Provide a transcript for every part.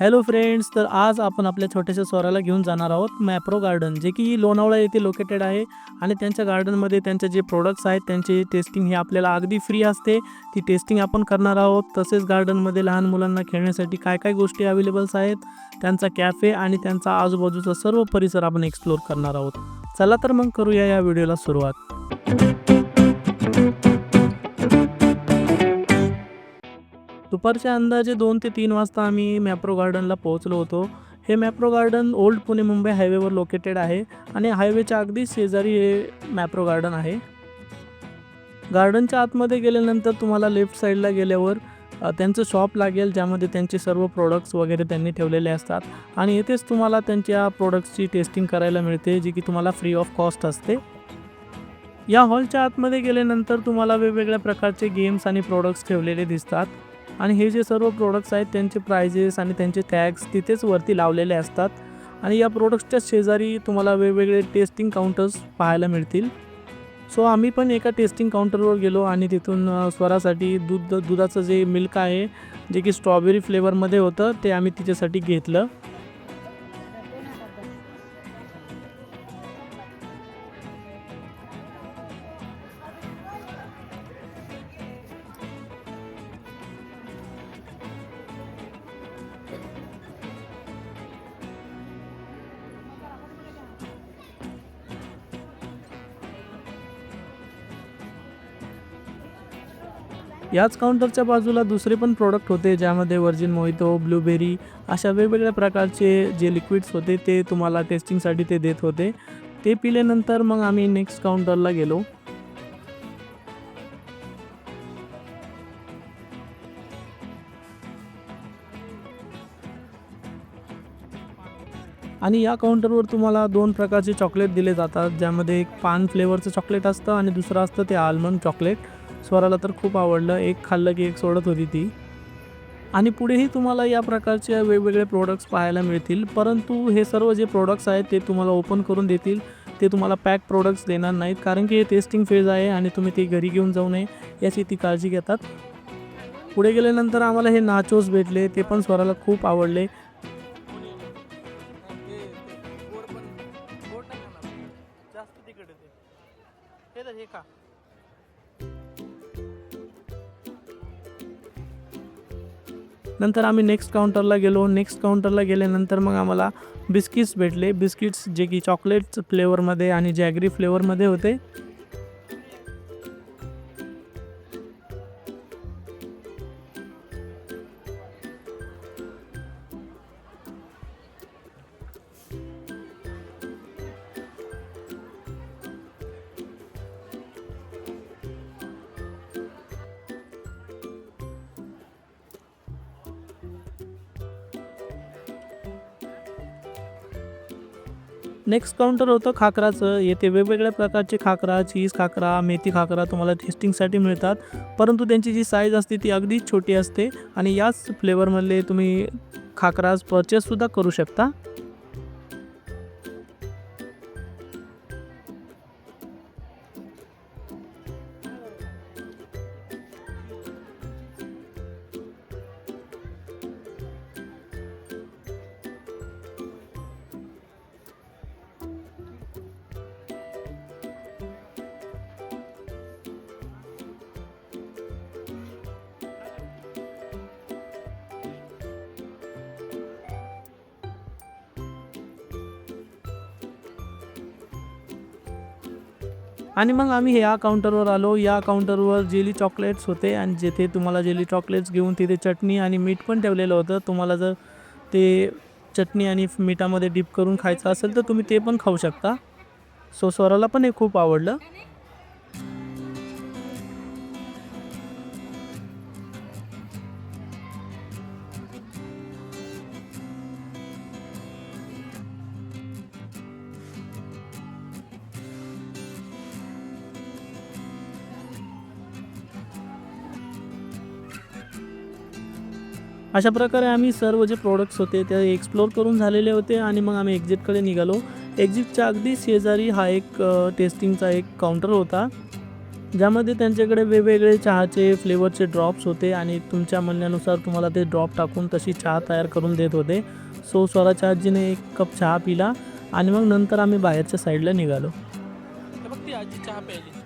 Hello friends तर आज आपण आपल्या छोट्याशा स्वराला घेऊन जाणार आहोत मॅप्रो गार्डन जे की लोणावळा येथे लोकेटेड आहे. आणि त्यांच्या गार्डनमध्ये त्यांचे जे प्रोडक्ट्स आहेत त्यांची टेस्टिंग ही आपल्याला अगदी फ्री असते. ती टेस्टिंग आपण करणार आहोत. तसेच गार्डनमध्ये लहान मुलांना खेळण्यासाठी काय काय गोष्टी अवेलेबल्स आहेत त्यांचा कॅफे आणि त्यांचा आजूबाजूचा सर्व परिसर आपण एक्सप्लोर करणार आहोत. चला तर मग करूया या व्हिडिओला सुरुवात. दुपारच्या अंदाजे दोन ते तीन वाजता आम्ही मॅप्रो गार्डनला पोहोचलो होतो. हे मॅप्रो गार्डन ओल्ड पुणे मुंबई हायवेवर लोकेटेड आहे आणि हायवेच्या अगदी शेजारी हे मॅप्रो गार्डन आहे. गार्डनच्या आतमध्ये गेल्यानंतर तुम्हाला लेफ्ट साईडला गेल्यावर त्यांचं शॉप लागेल ज्यामध्ये त्यांचे सर्व प्रोडक्ट्स वगैरे त्यांनी ठेवलेले असतात आणि येथेच तुम्हाला त्यांच्या प्रोडक्ट्सची टेस्टिंग करायला मिळते जी की तुम्हाला फ्री ऑफ कॉस्ट असते. या हॉलच्या आतमध्ये गेल्यानंतर तुम्हाला वेगवेगळ्या प्रकारचे गेम्स आणि प्रोडक्ट्स ठेवलेले दिसतात. आणि हे जे सर्व प्रोडक्ट्स आहेत त्यांचे प्रायजेस आणि त्यांचे टॅग्स तिथेच वरती लावलेले असतात. आणि या प्रोडक्ट्सच्या शेजारी तुम्हाला वेगवेगळे टेस्टिंग काउंटर्स पाहायला मिळतील. सो आम्ही पण एका टेस्टिंग काउंटरवर गेलो आणि तिथून स्वरासाठी दूध दुधाचं जे मिल्क आहे जे की स्ट्रॉबेरी फ्लेवरमध्ये होतं ते आम्ही तिच्यासाठी घेतलं. याच काउंटरच्या बाजूला दुसरे पण प्रोडक्ट होते ज्यामध्ये व्हर्जिन मोहितो ब्लूबेरी अशा वेगवेगळ्या प्रकारचे जे लिक्विड्स होते ते तुम्हाला टेस्टिंगसाठी ते देत होते. ते पिल्यानंतर मग आम्ही नेक्स्ट काउंटरला गेलो. आणि या काउंटरवर तुम्हाला दोन प्रकारचे चॉकलेट दिले जातात ज्यामध्ये एक पान फ्लेवरचं चॉकलेट असतं आणि दुसरं असतं ते आल्मंड चॉकलेट स्वराला तर खूप आवडलं. एक खाल्लं की एक सोडत होती ती. आणि पुढेही तुम्हाला या प्रकारचे वेगवेगळे प्रोडक्ट्स पाहायला मिळतील. परंतु हे सर्व जे प्रोडक्ट्स आहेत ते तुम्हाला ओपन करून देतील. ते तुम्हाला पॅक प्रोडक्ट्स देणार नाहीत. कारण की हे टेस्टिंग फेज आहे आणि तुम्ही ते घरी घेऊन जाऊ नये याची ती काळजी घेतात. पुढे गेल्यानंतर आम्हाला हे नाचोस भेटले. ते पण स्वराला खूप आवडले. का नंतर आम्ही नेक्स्ट काउंटरला गेलो. नेक्स्ट काउंटरला गेल्यानंतर मग आम्हाला बिस्किट्स भेटले. बिस्किट्स जे की चॉकलेट फ्लेवरमध्ये आणि जॅगरी फ्लेवरमध्ये होते. नेक्स्ट काउंटर होतं खाकराचं. येथे वेगवेगळ्या प्रकारचे खाकरा चीज खाकरा मेथी खाकरा तुम्हाला टेस्टिंगसाठी मिळतात. परंतु त्यांची जी साईज असते ती अगदी छोटी असते. आणि याच फ्लेवरमधले तुम्ही खाकराज परचेससुद्धा करू शकता. आणि मग आम्ही या काउंटरवर आलो. या काउंटरवर जेली चॉकलेट्स होते आणि जेथे तुम्हाला जेली चॉकलेट्स घेऊन तिथे चटणी आणि मीठ पण ठेवलेलं होतं. तुम्हाला जर ते चटणी आणि मिठामध्ये डिप करून खायचं असेल तर तुम्ही ते पण खाऊ शकता. सो स्वराला पण हे खूप आवडलं. अशा प्रकारे आम्ही सर्व जे प्रोडक्ट्स होते ते एक्सप्लोर करून झालेले होते आणि मग आम्ही एक्झिटकडे निघालो. एक्झिटच्या अगदी शेजारी हा एक टेस्टिंगचा एक काउंटर होता ज्यामध्ये त्यांच्याकडे वेगवेगळे चहाचे फ्लेवरचे ड्रॉप्स होते आणि तुमच्या म्हणण्यानुसार तुम्हाला ते ड्रॉप टाकून तशी चहा तयार करून देत होते. सो स्वराच्या एक कप चहा पिला आणि मग नंतर आम्ही बाहेरच्या साईडला निघालो. आजी चहा प्यायली.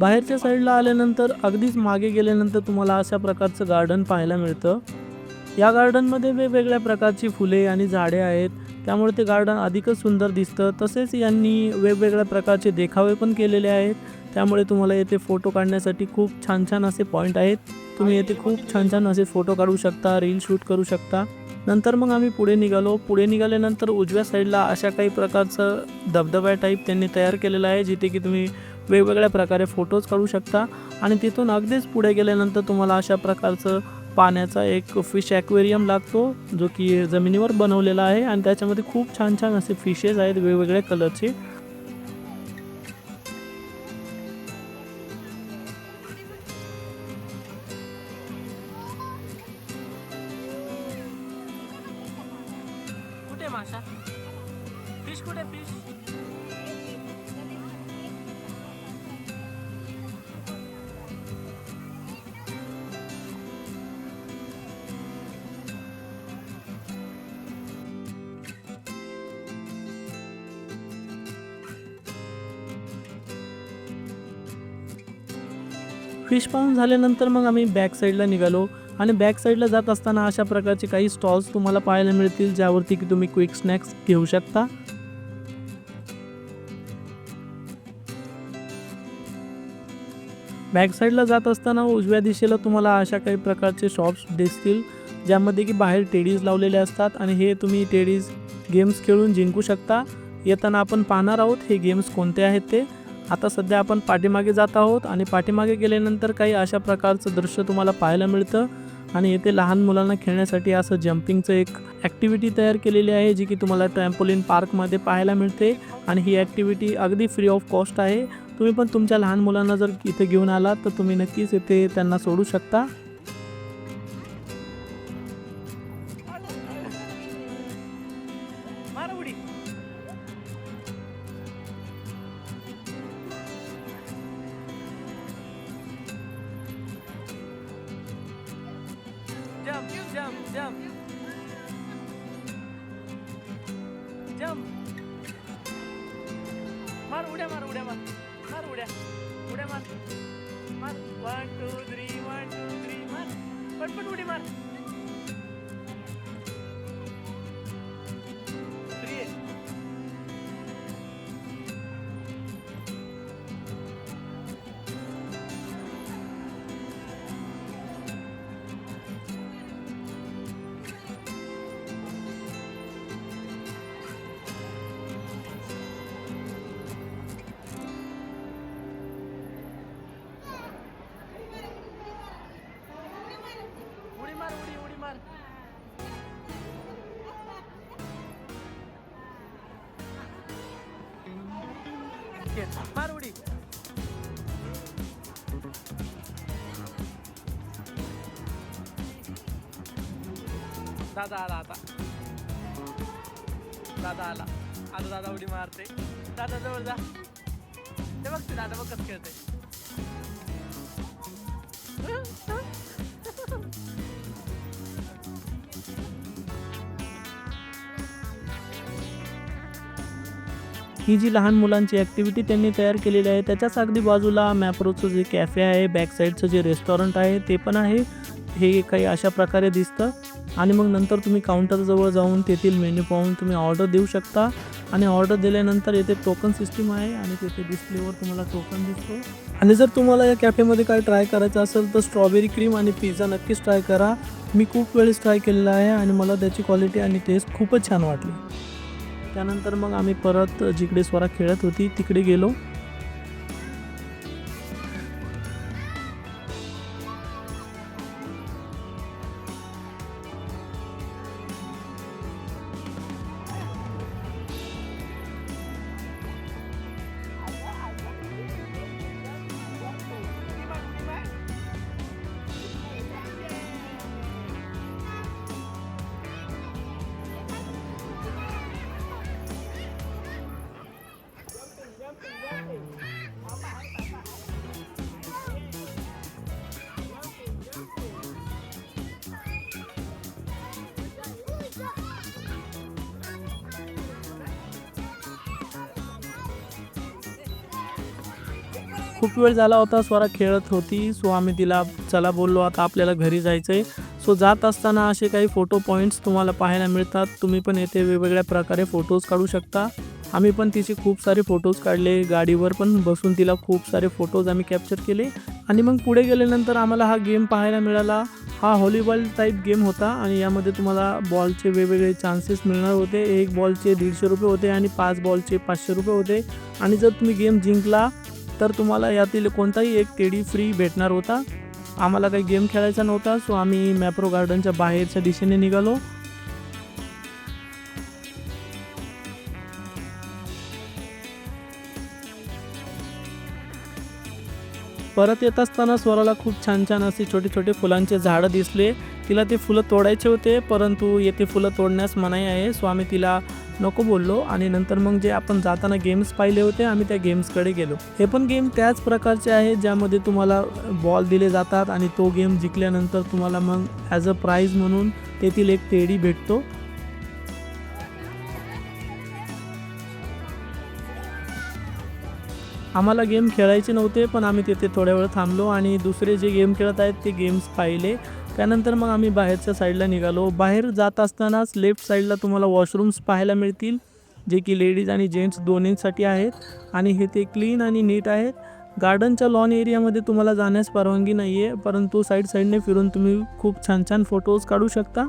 बाहेरच्या साईडला आल्यानंतर अगदीच मागे गेल्यानंतर तुम्हाला अशा प्रकारचं गार्डन पाहायला मिळतं. या गार्डनमध्ये वेगवेगळ्या प्रकारची फुले आणि झाडे आहेत. त्यामुळे ते गार्डन अधिकच सुंदर दिसतं. तसेच यांनी वेगवेगळ्या प्रकारचे देखावे पण केलेले आहेत. त्यामुळे तुम्हाला येथे फोटो काढण्यासाठी खूप छान छान असे पॉईंट आहेत. तुम्ही येथे खूप छान छान असे फोटो काढू शकता रील शूट करू शकता. नंतर मग आम्ही पुढे निघालो. पुढे निघाल्यानंतर उजव्या साईडला अशा काही प्रकारचं धबधब्या टाईप त्यांनी तयार केलेलं आहे जिथे की तुम्ही वेगवेगळ्या प्रकारे फोटोज काढू शकता. आणि तिथून अगदीच पुढे गेल्यानंतर तुम्हाला अशा प्रकारचं पाण्याचा एक फिश ॲक्वेरियम लागतो जो की जमिनीवर बनवलेला आहे. आणि त्याच्यामध्ये खूप छान छान असे फिशेस आहेत वेगवेगळ्या कलरचे फिश पाहून झाल्यानंतर मग आम्ही बॅक साईडला निघालो. आणि बॅक साईडला जात असताना अशा प्रकारचे काही स्टॉल्स तुम्हाला पाहायला मिळतील ज्यावरती की तुम्ही क्विक स्नॅक्स घेऊ शकता. बॅक साईडला जात असताना उजव्या दिशेला तुम्हाला अशा काही प्रकारचे शॉप्स दिसतील ज्यामध्ये की बाहेर टेडीज लावलेले असतात. आणि हे तुम्ही टेडीज गेम्स खेळून जिंकू शकता. येताना आपण पाहणार आहोत हे गेम्स कोणते आहेत ते. आता सध्या आपण पाठीमागे जात आहोत आणि पाठीमागे गेल्यानंतर काही अशा प्रकारचं दृश्य तुम्हाला पाहायला मिळतं. आणि येथे लहान मुलांना खेळण्यासाठी असं जम्पिंगचं एक ॲक्टिव्हिटी तयार केलेली आहे जी की तुम्हाला ट्रॅम्पोलिन पार्कमध्ये पाहायला मिळते. आणि ही ॲक्टिव्हिटी अगदी फ्री ऑफ कॉस्ट आहे. तुम्ही पण तुमच्या लहान मुलांना जर इथे घेऊन आलात तर तुम्ही नक्कीच इथे त्यांना सोडू शकता. Jump. मार उड्या मार उड्या मार. मार उड्या. उड्या मार. मार. One two three one two three मार. पटपट उडी मार. मार उडी दादा आला आता. दादा आला. आता दादा उडी मारते दादा जवळ जा. ते बघते दादा बघत खेळते ही जी लहान मुलांची ॲक्टिव्हिटी त्यांनी तयार केलेली आहे त्याच्याच अगदी बाजूला मॅप्रोचं जे कॅफे आहे बॅक साईडचं जे रेस्टॉरंट आहे ते पण आहे. हे काही अशा प्रकारे दिसतं. आणि मग नंतर तुम्ही काउंटरजवळ जाऊन तेथील मेन्यू पाहून तुम्ही ऑर्डर देऊ शकता. आणि ऑर्डर दिल्यानंतर येथे टोकन सिस्टीम आहे आणि तेथे डिस्प्लेवर तुम्हाला टोकन दिसतो. आणि जर तुम्हाला या कॅफेमध्ये काय ट्राय करायचं असेल तर स्ट्रॉबेरी क्रीम आणि पिझ्झा नक्कीच ट्राय करा. मी खूप वेळेस ट्राय केलेला आहे आणि मला त्याची क्वालिटी आणि टेस्ट खूपच छान वाटली. त्यानंतर मग आम्ही परत जिकडे स्वरा खेळत होती तिकडे गेलो. खूप वेळ झाला होता स्वरा खेळत होती. सो आम्ही तिला चला बोललो आता आपल्याला घरी जायचं आहे सो जात असताना असे काही फोटो पॉईंट्स तुम्हाला पाहायला मिळतात. तुम्ही पण येथे वेगवेगळ्या प्रकारे फोटोज काढू शकता. आम्ही पण तिचे खूप सारे फोटोज काढले. गाडीवर पण बसून तिला खूप सारे फोटोज आम्ही कॅप्चर केले. आणि मग पुढे गेल्यानंतर आम्हाला हा गेम पाहायला मिळाला. हा व्हॉलीबॉल टाईप गेम होता आणि यामध्ये तुम्हाला बॉलचे वेगवेगळे चान्सेस मिळणार होते. एक बॉलचे दीडशे रुपये होते आणि पाच बॉलचे पाचशे रुपये होते. आणि जर तुम्ही गेम जिंकला तर तुम्हाला यातील कोणताही एक टेडी फ्री भेटणार होता. आम्हाला काही गेम खेळायचा नव्हता सो आम्ही मॅप्रो गार्डनच्या बाहेरच्या दिशेने निघालो. परत येत असताना स्वराला खूप छान छान असे छोटे छोटे फुलांचे झाडं दिसले. तिला ते फुलं तोडायचे होते परंतु येथे फुलं तोडण्यास मनाई आहे सो आम्ही तिला नको बोललो आणि नंतर मग जे आपण जाताना गेम्स पाहिले होते आम्ही त्या गेम्सकडे गेलो. हे पण गेम त्याच प्रकारचे आहे ज्यामध्ये तुम्हाला बॉल दिले जातात आणि तो गेम जिंकल्यानंतर तुम्हाला मग ॲज अ प्राईज म्हणून तेथील एक टेडी भेटतो. आम्हाला गेम खेळायचे नव्हते पण आम्ही तिथे थोड्या वेळ थांबलो आणि दुसरे जे गेम खेळत आहेत ते गेम्स पाहिले. त्यानंतर मग आम्ही बाहेरच्या साईडला निघालो. बाहेर जात असतानाच लेफ्ट साईडला तुम्हाला वॉशरूम्स पाहायला मिळतील जे की लेडीज आणि जेंट्स दोन्हींसाठी आहेत. आणि हे ते क्लीन आणि नीट आहेत. गार्डनच्या लॉन एरियामध्ये तुम्हाला जाण्यास परवानगी नाही आहे परंतु साईड साईडने फिरून तुम्ही खूप छान छान फोटोज काढू शकता.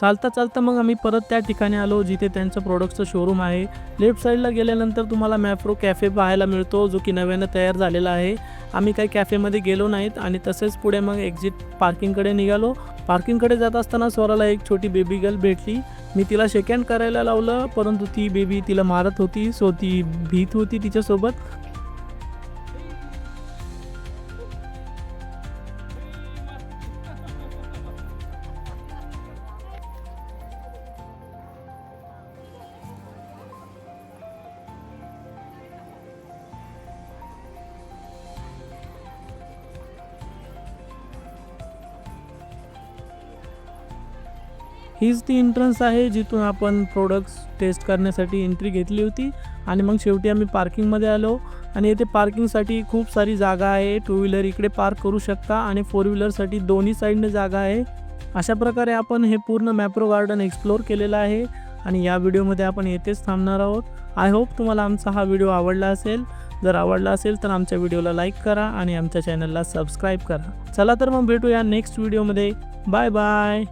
चालता चालता मग आम्ही परत त्या ठिकाणी आलो जिथे त्यांचं प्रोडक्टचं शोरूम आहे. लेफ्ट साईडला गेल्यानंतर तुम्हाला मॅफ्रो कॅफे पाहायला मिळतो जो की नव्यानं तयार झालेला आहे. आम्ही काही कॅफेमध्ये गेलो नाहीत आणि तसेच पुढे मग एक्झिट पार्किंगकडे निघालो. पार्किंगकडे जात असताना स्वराला एक छोटी बेबी गर्ल भेटली. मी तिला शेकँड करायला लावलं परंतु ती बेबी तिला मारत होती. सो ती भीत होती तिच्यासोबत. हीच ती एंट्रन्स आहे जिथून आपण प्रोडक्ट्स टेस्ट करण्यासाठी एंट्री घेतली होती. आणि मग शेवटी आम्ही पार्किंगमध्ये आलो. आणि येथे पार्किंगसाठी खूप सारी जागा आहे. टू व्हीलर इकडे पार्क करू शकता. आणि फोर व्हीलरसाठी दोन्ही साईडने जागा आहे. अशा प्रकारे आपण हे पूर्ण मॅप्रो गार्डन एक्सप्लोर केलेलं आहे. आणि या व्हिडिओमध्ये आपण येथेच थांबणार आहोत. आय होप तुम्हाला आमचा हा व्हिडिओ आवडला असेल. जर आवडला असेल तर आमच्या व्हिडिओला लाईक करा आणि आमच्या चॅनलला सबस्क्राईब करा. चला तर मग भेटूया नेक्स्ट व्हिडिओमध्ये बाय बाय